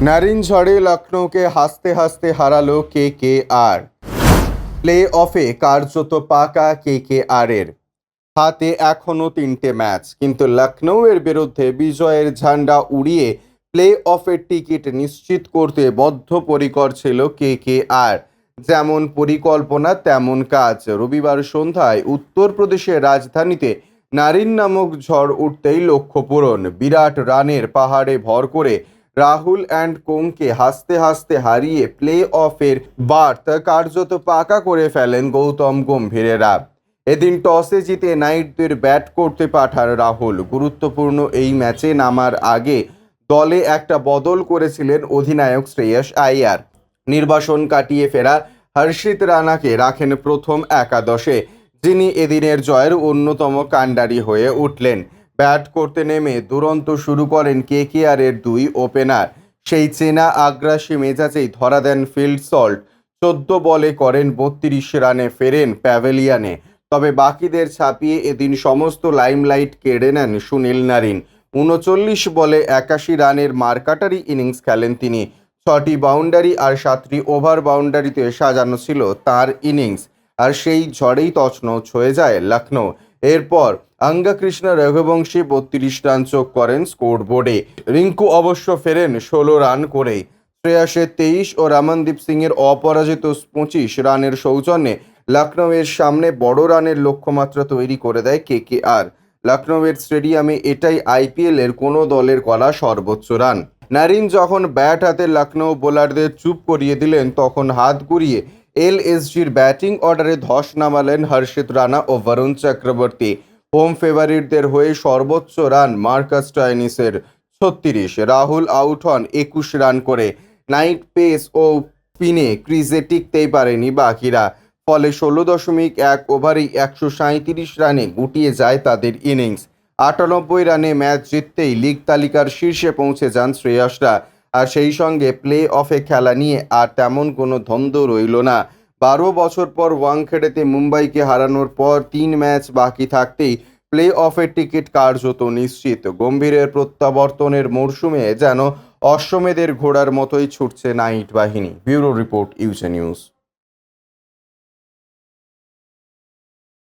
Narine ঝড়ে লখনৌকে হাসতে হাসতে হারালো কে কে আর। প্লে অফে কার্যত পাকা কে কে আর এর হাতে এখনও তিনটে ম্যাচ, কিন্তু লখনৌয়ের বিরুদ্ধে বিজয়ের ঝান্ডা উড়িয়ে প্লে অফের টিকিট নিশ্চিত করতে বদ্ধপরিকর ছিল কে কে আর। যেমন পরিকল্পনা, তেমন কাজ। রবিবার সন্ধ্যায় উত্তরপ্রদেশের রাজধানীতে নারিন নামক ঝড় উঠতেই লক্ষ্য পূরণ। বিরাট রানের পাহাড়ে ভর করে রাহুল অ্যান্ড কোংকে হাসতে হাসতে হারিয়ে প্লে অফের বার্থ কার্যত পাকা করে ফেলেন গৌতম গম্ভীরেরা এদিন টসে জিতে নাইটদের ব্যাট করতে পাঠান রাহুল। গুরুত্বপূর্ণ এই ম্যাচে নামার আগে দলে একটা বদল করেছিলেন অধিনায়ক শ্রেয়স আইয়ার নির্বাসন কাটিয়ে ফেরা হর্ষিত রানাকে রাখেন প্রথম একাদশে, যিনি এদিনের জয়ের অন্যতম কাণ্ডারি হয়ে উঠলেন। ব্যাট করতে নেমে দুরন্ত শুরু করেন কে কে এর দুই ওপেনার। সেই চেনা আগ্রাসী মেজাজেই ধরা দেন ফিল্ড সল্ট। চোদ্দ বলে করেন বত্রিশ রানে ফেরেন প্যাভেলিয়ানে। তবে বাকিদের ছাপিয়ে এদিন সমস্ত লাইমলাইট কেড়ে নেন সুনীল নারিন। উনচল্লিশ বলে একাশি রানের মার্কাটারি ইনিংস খেলেন তিনি। ছটি বাউন্ডারি আর সাতটি ওভার বাউন্ডারিতে সাজানো ছিল তার ইনিংস। আর সেই ঝড়েই তছনছ হয়ে যায় লখনৌ এরপর অঙ্গকৃষ্ণ রঘুবংশী বত্রিশ রান চোখ করেন স্কোর বোর্ডে রিঙ্কু অবশ্য ফেরেন ষোলো রান করেই শ্রেয়াসের তেইশ ও রমনদীপ সিংয়ের অপরাজিত পঁচিশ রানের সৌজন্যে লখনৌয়ের সামনে বড় রানের লক্ষ্যমাত্রা তৈরি করে দেয় কে কে আর লখনৌয়ের স্টেডিয়ামে এটাই আইপিএল এর কোনো দলের করা সর্বোচ্চ রান। নারিন যখন ব্যাট হাতে লখনৌ বোলারদের চুপ করিয়ে দিলেন, তখন হাত ঘুরিয়ে এলএসজির ব্যাটিং অর্ডারে ধস নামালেন হর্ষিত রানা ও বরুণ চক্রবর্তী। হোম ফেভারিটদের হয়ে সর্বোচ্চ রান মার্কাস টাইনিসের ছত্রিশ। রাহুল আউট হন একুশ রান করে। নাইট পেস ও পিনে ক্রিজে টিকতেই পারেনি বাকিরা। ফলে ষোলো দশমিক এক ওভারেই একশো সাঁইত্রিশ রানে গুটিয়ে যায় তাদের ইনিংস। আটানব্বই রানে ম্যাচ জিততেই লিগ তালিকার শীর্ষে পৌঁছে যান শ্রেয়াসরা। আর সেই সঙ্গে প্লে অফে খেলা নিয়ে আর তেমন কোনো ধন্দ রইল না। বারো বছর পর ওয়াংখেড়েতে মুম্বাইকে হারানোর পর তিন ম্যাচ বাকি থাকতেই প্লে অফের টিকিট কার্যত নিশ্চিত। গম্ভীরের প্রত্যাবর্তনের মরশুমে যেন অশ্বমেধের ঘোড়ার মতোই ছুটছে নাইট বাহিনী। ব্যুরো রিপোর্ট, ইউজে নিউজ।